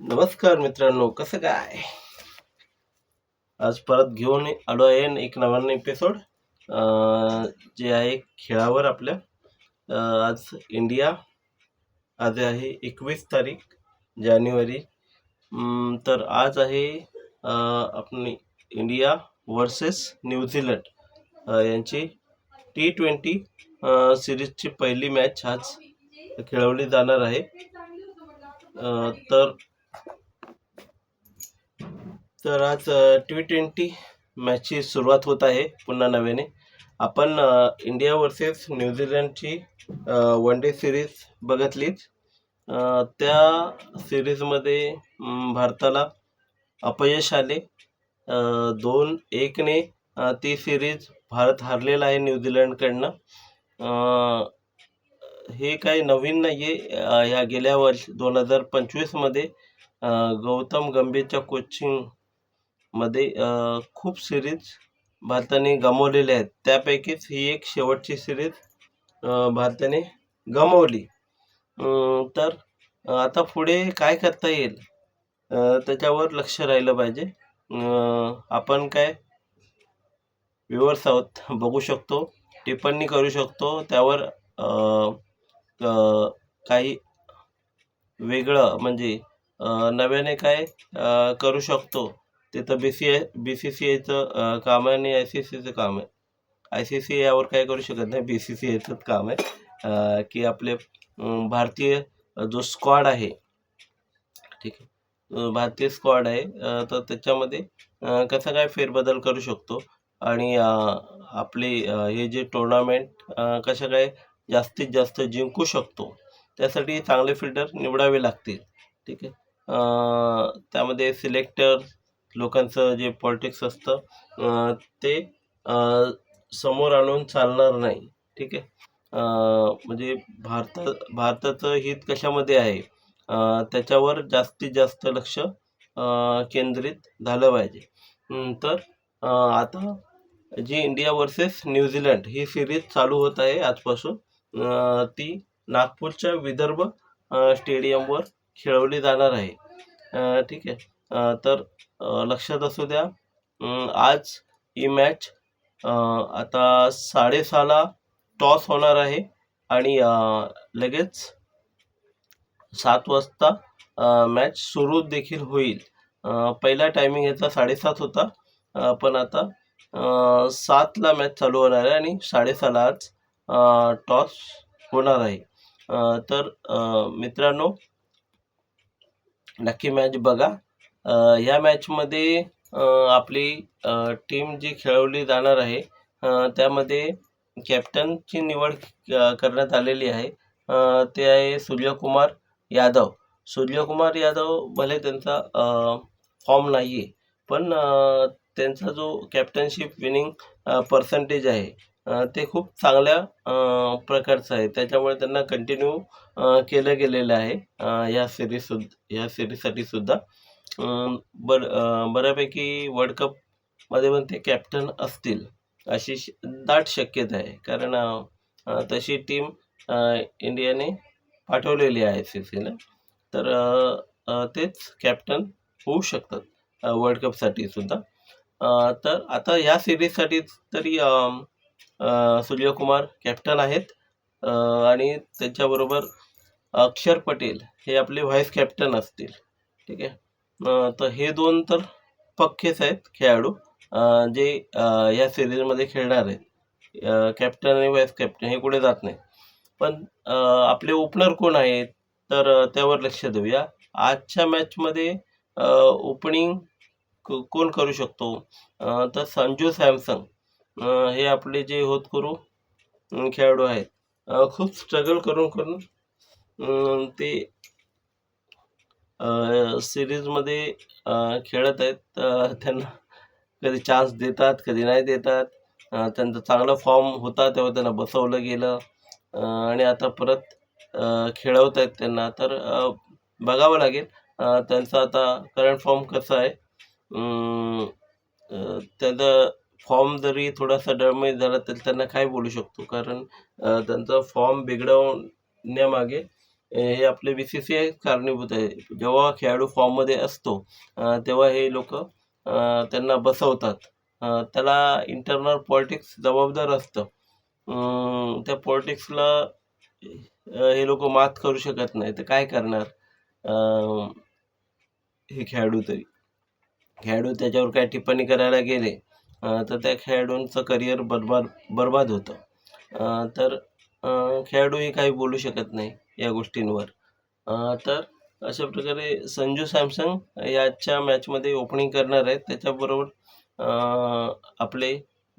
नमस्कार मित्रांनो कसं काय? आज परत घेऊन आलो आहे एक नवान एपिसोड जे आहे खेळावर आपल्या. आज इंडिया आज आहे एकवीस तारीख जानेवारी. तर आज आहे आपण आपली इंडिया वर्सेस न्यूझीलंड यांची टी ट्वेंटी सिरीजची पहिली मॅच आज खेळवली जाणार आहे. तर तर आज टी ट्वेंटी मॅचची सुरुवात होत आहे पुन्हा नव्याने. आपण इंडिया वर्सेस न्यूझीलंडची वन डे सिरीज बघितलीच. त्या सिरीजमध्ये भारताला अपयश आले. दोन एकने ती सिरीज भारत हारलेला आहे न्यूझीलंडकडनं हे काही नवीन नाही आहे ह्या गेल्या वर्ष दोन हजार पंचवीसमध्ये गौतम गंभीरच्या कोचिंग मध्ये खूप सिरीज भारताने गमावलेल्या आहेत. त्यापैकीच ही एक शेवटची सिरीज भारताने गमावली. तर आता पुढे काय करता येईल? त्याच्यावर लक्ष राहिलं पाहिजे. आपण काय व्ह्युअर्स आहोत बघू शकतो टिप्पणी करू शकतो. त्यावर काही वेगळं म्हणजे नव्याने काय करू शकतो. ते तर B C I B C C आयचं काम आहे आणि आय सी सी आयचं काम आहे. आय सी सी यावर काय करू शकत नाही. बी सी सी आयचंच काम आहे. की आपले भारतीय जो स्क्वॉड आहे ठीक आहे. भारतीय स्क्वॉड आहे तर त्याच्यामध्ये कसा काय फेरबदल करू शकतो? आणि आपले हे जे टुर्नामेंट कशा काय जास्तीत जास्त जिंकू शकतो? त्यासाठी चांगले फिल्डर निवडावे लागतील ठीक आहे. त्यामध्ये सिलेक्टर लोकांचं जे पॉलिटिक्स असतं ते समोर आणून चालणार नाही. ठीक आहे? म्हणजे भारता भारताचं हित कशामध्ये आहे? त्याच्यावर जास्तीत जास्त लक्ष केंद्रित झालं पाहिजे. तर आता जी इंडिया वर्सेस न्यूझीलंड ही सिरीज चालू होत आहे आजपासून. ती नागपूरच्या विदर्भ स्टेडियमवर खेळवली जाणार आहे. ठीक आहे? तर लक्षात असू द्या. आज ही मॅच आता साडेसहाला टॉस होणार आहे आणि लगेच सात वाजता मॅच सुरू देखील होईल. पहिला टायमिंग याचा साडेसात होता. पण आता सातला मॅच चालू होणार आहे आणि साडेसहाला आज टॉस होणार आहे. तर मित्रांनो नक्की मॅच बघा. ह्या या मॅचमध्ये आपली टीम जी खेळवली जाणार आहे त्यामध्ये कॅप्टनची निवड करण्यात आलेली आहे. ते आहे सूर्यकुमार यादव. सूर्यकुमार यादव भले त्यांचा फॉर्म नाही आहे पण त्यांचा जो कॅप्टनशिप विनिंग पर्सेंटेज आहे ते खूप चांगल्या प्रकारचं आहे. त्याच्यामुळे त्यांना कंटिन्यू केलं गेलेलं आहे या सिरीज सुद्धा या सिरीजसाठी सुद्धा. बर बऱ्यापैकी वर्ल्ड कपमध्ये पण ते कॅप्टन असतील अशी दाट शक्यता आहे. कारण तशी टीम इंडियाने पाठवलेली आहे सी सीला तर तेच कॅप्टन होऊ शकतात वर्ल्ड कपसाठी सुद्धा. तर आता ह्या सिरीजसाठी तरी सूर्यकुमार कॅप्टन आहेत. आणि त्याच्याबरोबर अक्षर पटेल हे आपले व्हाईस कॅप्टन असतील. ठीक आहे? तर हे दोन तर पक्केच आहेत खेळाडू. जे या सिरीजमध्ये खेळणार आहेत. कॅप्टन आणि वाईस कॅप्टन हे कुठे जात नाही पण आपले ओपनर कोण आहेत? तर त्यावर लक्ष देऊया. आजच्या मॅचमध्ये ओपनिंग कोण करू शकतो? तर संजू सॅमसंग. हे आपले जे होत करू खेळाडू आहेत. खूप स्ट्रगल करून करून ते सिरीजमध्ये खेळत आहेत. त्यांना कधी चान्स देतात कधी नाही देतात. त्यांचा चांगला फॉर्म होता तेव्हा त्यांना बसवलं गेलं. आणि आता परत खेळवत आहेत त्यांना. तर बघावं लागेल. त्यांचा आता करंट फॉर्म कसा आहे. त्यांचा फॉर्म जरी थोडासा डळमळीत झाला तरी त्यांना काय बोलू शकतो. कारण त्यांचा फॉर्म बिघडवण्यामागे हे आपले बी सी सी आय कारणीभूत आहे. जेव्हा खेळाडू फॉर्ममध्ये असतो तेव्हा हे लोक त्यांना बसवतात. त्याला इंटरनल पॉलिटिक्स जबाबदार असतं. त्या पॉलिटिक्सला हे लोक मात करू शकत नाही. तर काय करणार? हे खेळाडू तरी. खेळाडू त्याच्यावर काय टिप्पणी करायला गेले तर त्या खेळाडूंचं करिअर बरबाद बरबाद होतं. तर खेळाडूही काही बोलू शकत नाही या गोष्टींवर. तर अशा प्रकारे संजू सॅमसंग याच्या मॅचमध्ये ओपनिंग करणार आहेत. त्याच्याबरोबर आपले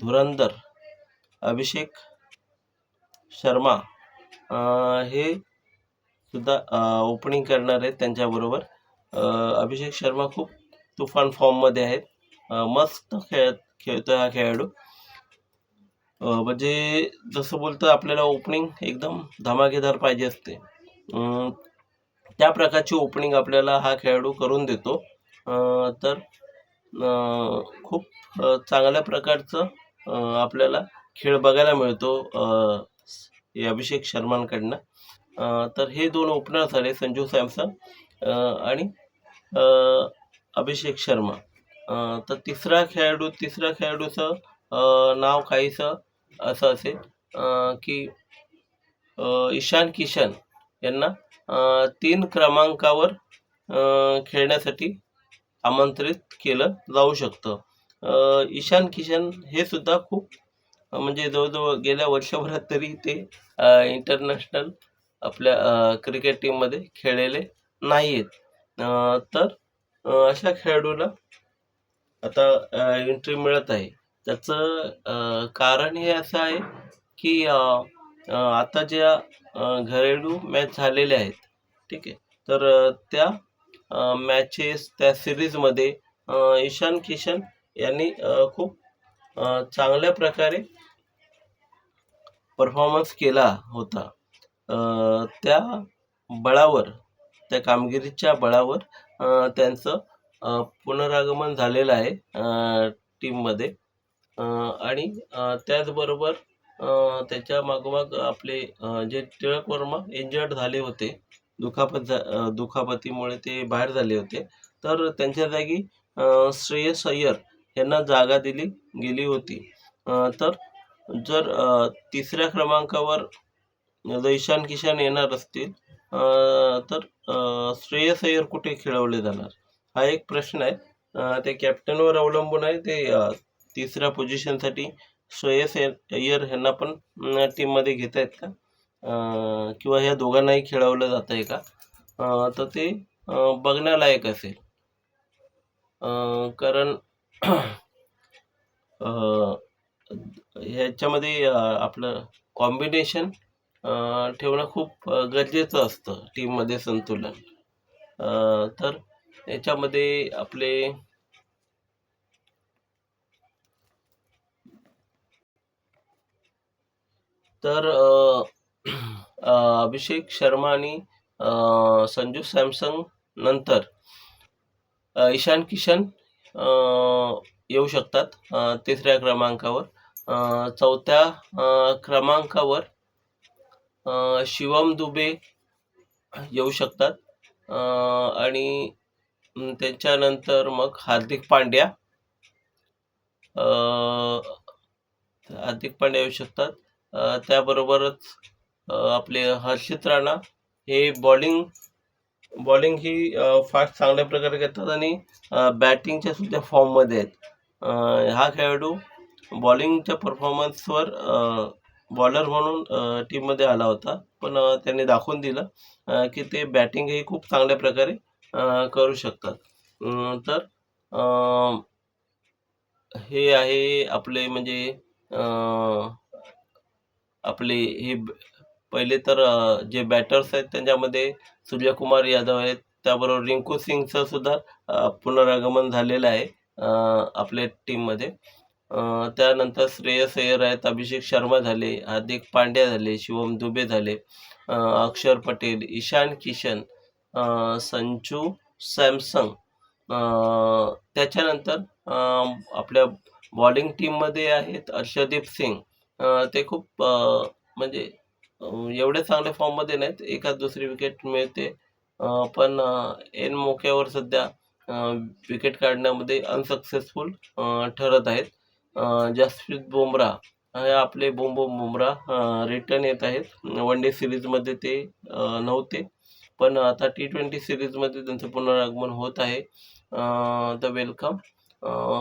धुरंधर अभिषेक शर्मा हे सुद्धा ओपनिंग करणार आहेत त्यांच्याबरोबर. अभिषेक शर्मा खूप तुफान फॉर्ममध्ये आहेत. मस्त खेळ खेळतो हा खेळाडू. म्हणजे जसं बोलतं आपल्याला ओपनिंग एकदम धमाकेदार पाहिजे असते. त्या प्रकारची ओपनिंग आपल्याला हा खेळाडू करून देतो. तर खूप चांगल्या प्रकारचं आपल्याला खेळ बघायला मिळतो हे अभिषेक शर्मांकडनं. तर हे दोन ओपनर झाले संजू सॅमसन आणि अभिषेक शर्मा. तर तिसरा खेळाडू तिसऱ्या खेळाडूचं नाव काहीसं असं असेल. की ईशान किशन यांना तीन क्रमांकावर खेळण्यासाठी आमंत्रित केलं जाऊ शकतं. ईशान किशन हे सुद्धा खूप म्हणजे जवळजवळ गेल्या वर्षभरात तरी ते इंटरनॅशनल आपल्या क्रिकेट टीममध्ये खेळलेले नाही आहेत तर अशा खेळाडूला आता एंट्री मिळत आहे. त्याचं कारण हे असं आहे की आता ज्या घरेलू मॅच झालेल्या आहेत ठीक आहे. तर त्या मॅचेस त्या सिरीजमध्ये ईशान किशन यांनी खूप चांगल्या प्रकारे परफॉर्मन्स केला होता. त्या बळावर त्या कामगिरीच्या बळावर त्यांचं पुनरागमन झालेलं आहे टीममध्ये आणि त्याचबरोबर त्याच्या मागोमाग आपले जे टिळक वर्मा इंजर्ड झाले होते दुखापत झा दुखापतीमुळे ते बाहेर झाले होते तर त्यांच्या जागी श्रेयस अय्यर यांना जागा दिली गेली होती. तर जर तिसऱ्या क्रमांकावर जर ईशान किशन येणार असतील तर श्रेयस अय्यर कुठे खेळवले जाणार? हा एक प्रश्न आहे. ते कॅप्टनवर अवलंबून आहे ते तिसऱ्या पोझिशनसाठी श्रेयस अय्यर ह्यांना पण टीममध्ये घेता येत का? किंवा ह्या दोघांनाही खेळवलं जात आहे का तर ते बघण्यालायक असेल. कारण ह्याच्यामध्ये आपलं कॉम्बिनेशन ठेवणं खूप गरजेचं असतं टीममध्ये संतुलन. तर याच्यामध्ये आपले तर अभिषेक शर्मा आणि संजू सॅमसंग नंतर ईशान किशन येऊ शकतात तिसऱ्या क्रमांकावर. चौथ्या क्रमांकावर शिवम दुबे येऊ शकतात आणि त्याच्यानंतर मग हार्दिक पांड्या हार्दिक पांड्या येऊ शकतात. त्याबरोबरच आपले हर्षित राणा हे बॉलिंग बॉलिंग ही फास्ट चांगल्या प्रकारे करतात आणि बॅटिंगच्या सुद्धा फॉर्ममध्ये आहेत. हा खेळाडू बॉलिंगच्या परफॉर्मन्सवर बॉलर म्हणून टीममध्ये आला होता. पण त्यांनी दाखवून दिलं की ते बॅटिंगही खूप चांगल्या प्रकारे करू शकतात. तर हे आहे आपले म्हणजे आपले हे पहिले तर जे बॅटर्स आहेत त्यांच्यामध्ये सूर्यकुमार यादव आहेत. त्याबरोबर रिंकू सिंगचं सुद्धा पुनरागमन झालेलं आहे आपल्या टीममध्ये त्यानंतर श्रेयस अय्यर आहेत. अभिषेक शर्मा झाले हार्दिक पांड्या झाले शिवम दुबे झाले अक्षर पटेल ईशान किशन संजू सॅमसंग. त्याच्यानंतर आपल्या बॉलिंग टीममध्ये आहेत अर्षदीप सिंग. ते खूप म्हणजे एवढे चांगल्या फॉर्ममध्ये नाहीत. एकाच दुसरी विकेट मिळते. पण एन मोक्यावर सध्या विकेट काढण्यामध्ये अनसक्सेसफुल ठरत आहेत. जसप्रीत बुमरा हे आपले बोम बुमरा रिटर्न येत आहेत. वन डे सिरीजमध्ये ते नव्हते. पण आता टी ट्वेंटी सिरीजमध्ये त्यांचं पुनरागमन होत आहे. द वेलकम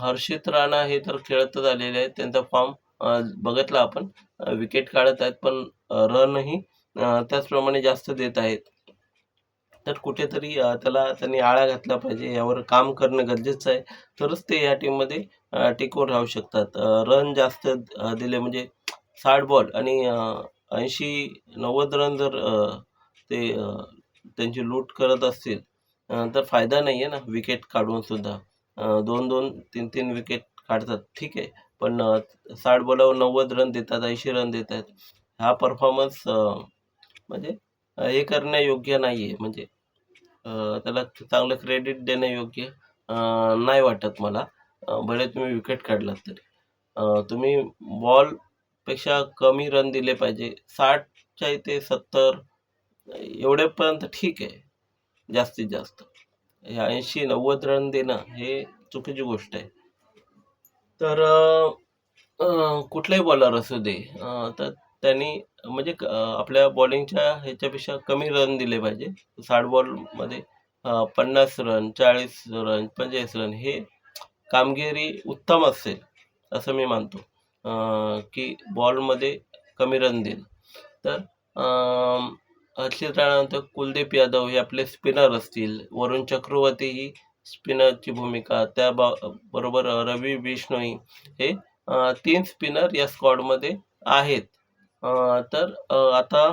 हर्षित राणा हे तर खेळतच आलेले आहेत. त्यांचा फॉर्म बघितलं आपण. विकेट काढत आहेत पण रनही त्याचप्रमाणे जास्त देत आहेत. तर कुठेतरी त्याला त्यांनी आळा घातला पाहिजे यावर काम करणं गरजेचं आहे. तरच ते या टीममध्ये टिकून राहू शकतात. रन जास्त दिले म्हणजे साठ बॉल आणि ऐंशी नव्वद रन जर ते त्यांची लूट करत असतील तर फायदा नाही आहे ना विकेट काढून सुद्धा. दोन दोन तीन तीन विकेट काढतात. ठीक आहे. पण साठ बॉलावर नव्वद रन देतात ऐंशी रन देत आहेत हा परफॉर्मन्स म्हणजे हे करण्यायोग्य नाही आहे म्हणजे त्याला चांगलं क्रेडिट देण्यायोग्य नाही वाटत मला. भले तुम्ही विकेट काढलात तरी. तुम्ही बॉलपेक्षा कमी रन दिले पाहिजे. साठच्या इथे सत्तर एवढेपर्यंत ठीक आहे. जास्तीत जास्त. हे ऐंशी नव्वद रन देणं हे चुकीची गोष्ट आहे. तर कुठलाही बॉलर असू दे तर त्यांनी म्हणजे आपल्या बॉलिंगच्या ह्याच्यापेक्षा कमी रन दिले पाहिजे. साठ बॉलमध्ये पन्नास रन चाळीस रन पंचेचाळीस रन हे कामगिरी उत्तम असेल असं मी मानतो. की बॉलमध्ये कमी रन देईल तर हर्षित राणानंतर कुलदीप यादव हे आपले स्पिनर असतील. वरुण चक्रवर्ती ही स्पिनरची भूमिका त्या बरोबर रवी बिश्नोई हे तीन स्पिनर या स्क्वॉडमध्ये आहेत. तर आता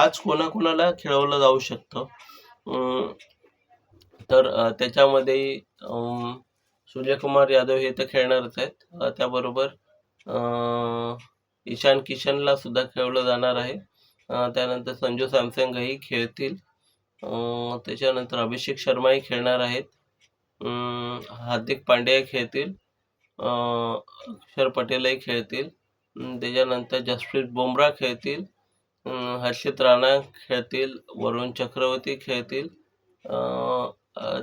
आज कोणाकोणाला खेळवलं जाऊ शकतं? तर त्याच्यामध्ये सूर्यकुमार यादव हे तर खेळणारच आहेत. त्याबरोबर ईशान किशनला सुद्धा खेळवलं जाणार आहे. त्यानंतर संजू सॅमसंगही खेळतील. त्याच्यानंतर अभिषेक शर्माही खेळणार आहेत. हार्दिक पांड्या खेळतील. अक्षर पटेलही खेळतील. त्याच्यानंतर जसप्रीत बुमराह खेळतील. हर्षित राणा खेळतील. वरुण चक्रवर्ती खेळतील.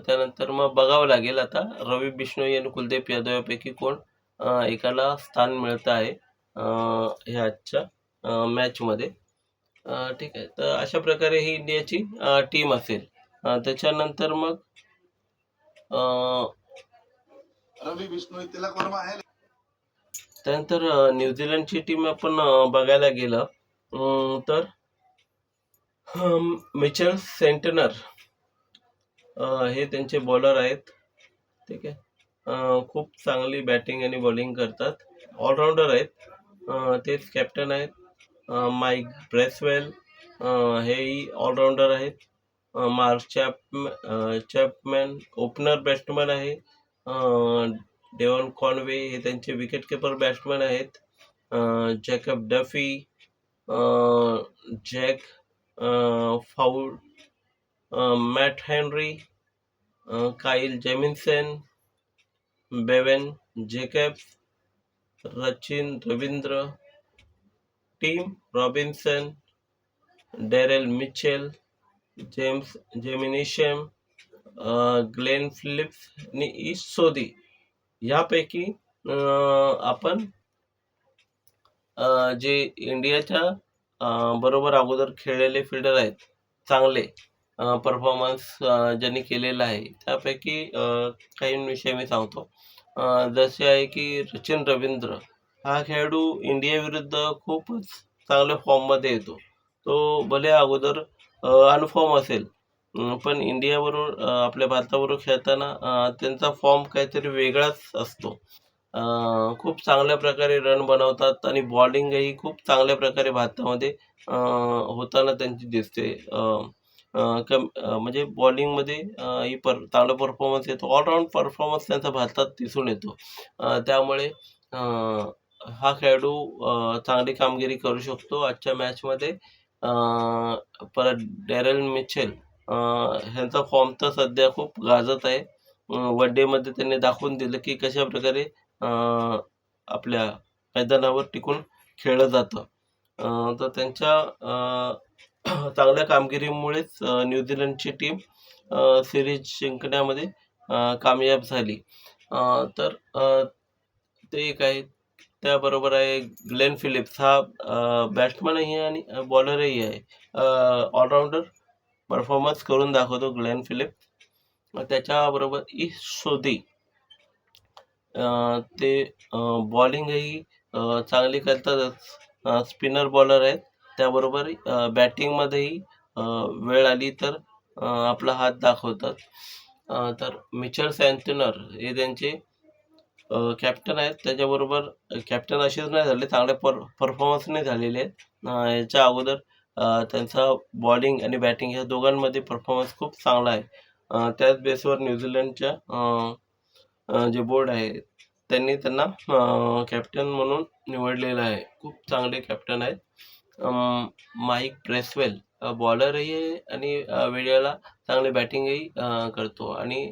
त्यानंतर मग बघावं लागेल आता. रवी बिश्नोई आणि कुलदीप यादव यापैकी कोण एकाला स्थान मिळतं आहे ह्या आजच्या मॅचमध्ये. ठीक आहे. तर अशा प्रकारे ही इंडियाची टीम असेल. त्याच्यानंतर मग रवी विष्णू तिलक वर्मा आहे त्यानंतर न्यूझीलंडची टीम आपण बघायला गेलं. तर मिचेल सेंटनर हे त्यांचे बॉलर आहेत. ठीक आहे. खूप चांगली बॅटिंग आणि बॉलिंग करतात. ऑलराऊंडर आहेत. तेच कॅप्टन आहेत. माईक ब्रेसवेल हेही ऑलराऊंडर आहेत. Mark Chap Chapman opener batsman आहे. अ, डेव्हन कॉनवे हे त्यांचे विकेट किपर बॅट्समन आहेत. Jacob Duffy Zak Foulkes Matt Henry अ, Kyle Jamieson Bevon Jacob Rachin Ravindra Tim Robinson Daryl Mitchell James Neesham Glenn Phillips आणि ईश सोदी ह्यापैकी आपण uh, जे इंडियाच्या uh, बरोबर अगोदर खेळलेले फिल्डर आहेत चांगले uh, परफॉर्मन्स ज्यांनी केलेला आहे त्यापैकी काही काहींविषयी मी सांगतो. जसे आहे की सचिन रवींद्र हा खेळाडू इंडियाविरुद्ध खूपच चांगल्या फॉर्ममध्ये येतो. तो भले अगोदर अनफॉर्म असेल. पण इंडियाबरोबर आपल्या भारताबरोबर खेळताना त्यांचा फॉर्म काहीतरी वेगळाच असतो. खूप चांगल्या प्रकारे रन बनवतात आणि बॉलिंगही खूप चांगल्या प्रकारे भारतामध्ये होताना त्यांची दिसते. कम म्हणजे बॉलिंगमध्ये ही पर चांगला परफॉर्मन्स येतो. ऑलराऊंड परफॉर्मन्स त्यांचा भारतात दिसून येतो. त्यामुळे हा खेळाडू चांगली कामगिरी करू शकतो आजच्या मॅचमध्ये परत डॅरेल मिचेल ह्यांचा फॉर्म तर सध्या खूप गाजत आहे. वन डेमध्ये त्यांनी दाखवून दिलं की कशा प्रकारे आपल्या मैदानावर टिकून खेळलं जातं. तर त्यांच्या चांगल्या कामगिरीमुळेच न्यूझीलंडची टीम सिरीज जिंकण्यामध्ये कामयाब झाली. तर ते एक आहे. त्याबरोबर आहे ग्लेन फिलिप्स. हा बॅट्समनही आहे आणि बॉलरही आहे. ऑलराऊंडर परफॉर्मन्स करून दाखवतो ग्लेन फिलिप्स. त्याच्याबरोबर इश सोदी ते बॉलिंगही चांगली करतातच स्पिनर बॉलर आहेत. त्याबरोबर बॅटिंगमध्येही वेळ आली तर आपला हात दाखवतात. तर मिचर सँटनर हे त्यांचे कॅप्टन आहेत. त्याच्याबरोबर कॅप्टन असेच नाही झाले. चांगले पर परफॉर्मन्स नाही झालेले आहेत. याच्या अगोदर त्यांचा बॉलिंग आणि बॅटिंग ह्या दोघांमध्ये परफॉर्मन्स खूप चांगला आहे. त्याच बेसवर न्यूझीलंडच्या जे बोर्ड आहे त्यांनी त्यांना कॅप्टन म्हणून निवडलेलं आहे. खूप चांगले कॅप्टन आहेत. माईक ब्रेसवेल बॉलरही आहे आणि वेळेला चांगली बॅटिंगही करतो. आणि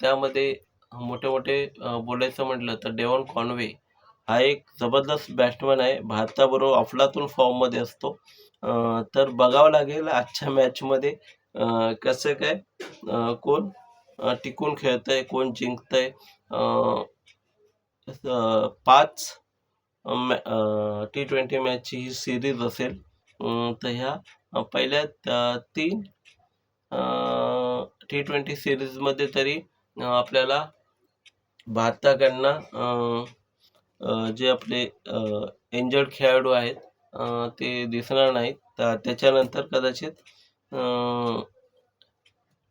त्यामध्ये मोठे मोठे बोलायचं म्हटलं तर डेव्हन कॉनवे हा एक जबरदस्त बॅट्समॅन आहे. भारताबरोबर अफलातून फॉर्ममध्ये असतो. तर बघावं लागेल आजच्या मॅचमध्ये कसं काय कोण टिकून खेळतंय कोण जिंकतंय. अं, पाच टी ट्वेंटी मॅचची ही सिरीज असेल. तर ह्या पहिल्या तीन टी ट्वेंटी सिरीजमध्ये तरी आपल्याला भारताकडनं जे आपले इंजर्ड खेळाडू आहेत ते दिसणार नाहीत. तर त्याच्यानंतर कदाचित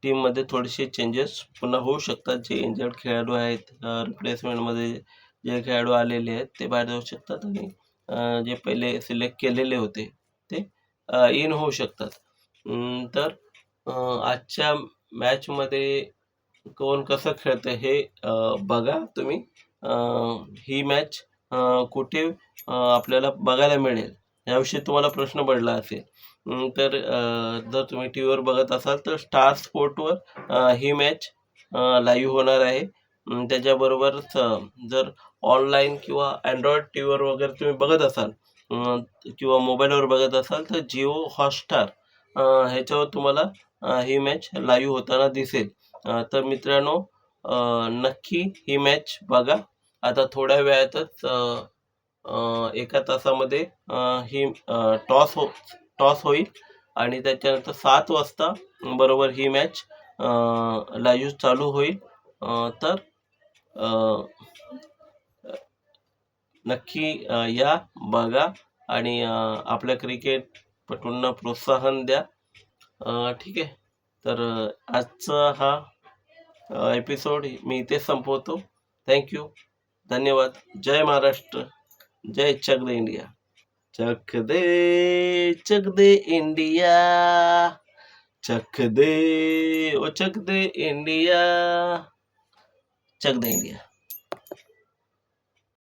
टीममध्ये थोडेसे चेंजेस पुन्हा होऊ शकतात. जे इंजर्ड खेळाडू आहेत रिप्लेसमेंटमध्ये जे खेळाडू आलेले आहेत ते बाहेर जाऊ शकतात आणि जे पहिले सिलेक्ट केलेले होते ते इन होऊ शकतात. तर आजच्या मॅचमध्ये कोण कसं खेळतं हे बघा तुम्ही. ही मॅच कुठे आपल्याला बघायला मिळेल याविषयी तुम्हाला प्रश्न पडला असेल. तर जर तुम्ही टी व्हीवर बघत असाल तर स्टार स्पोर्टवर ही मॅच लाईव्ह होणार आहे. त्याच्याबरोबरच जर ऑनलाईन किंवा अँड्रॉइड टी व्हीवर वगैरे तुम्ही बघत असाल किंवा मोबाईलवर बघत असाल तर जिओ हॉटस्टार ह्याच्यावर तुम्हाला ही मॅच लाईव्ह होताना दिसेल. तर मित्रांनो नक्की ही मॅच बघा. आता थोड्या वेळातच एका तासामध्ये ही टॉस हो टॉस होईल. आणि त्याच्यानंतर सात वाजता बरोबर ही मॅच लाईव्ह चालू होईल. तर नक्की या बघा. आणि आपल्या क्रिकेटपटूंना प्रोत्साहन द्या. ठीक आहे. तर आजचा हा एपिसोड मी इथे संपवतो. थँक्यू धन्यवाद. जय महाराष्ट्र. जय चक दे इंडिया. चक दे चक दे इंडिया. चक दे ओ चक दे इंडिया. चक दे इंडिया.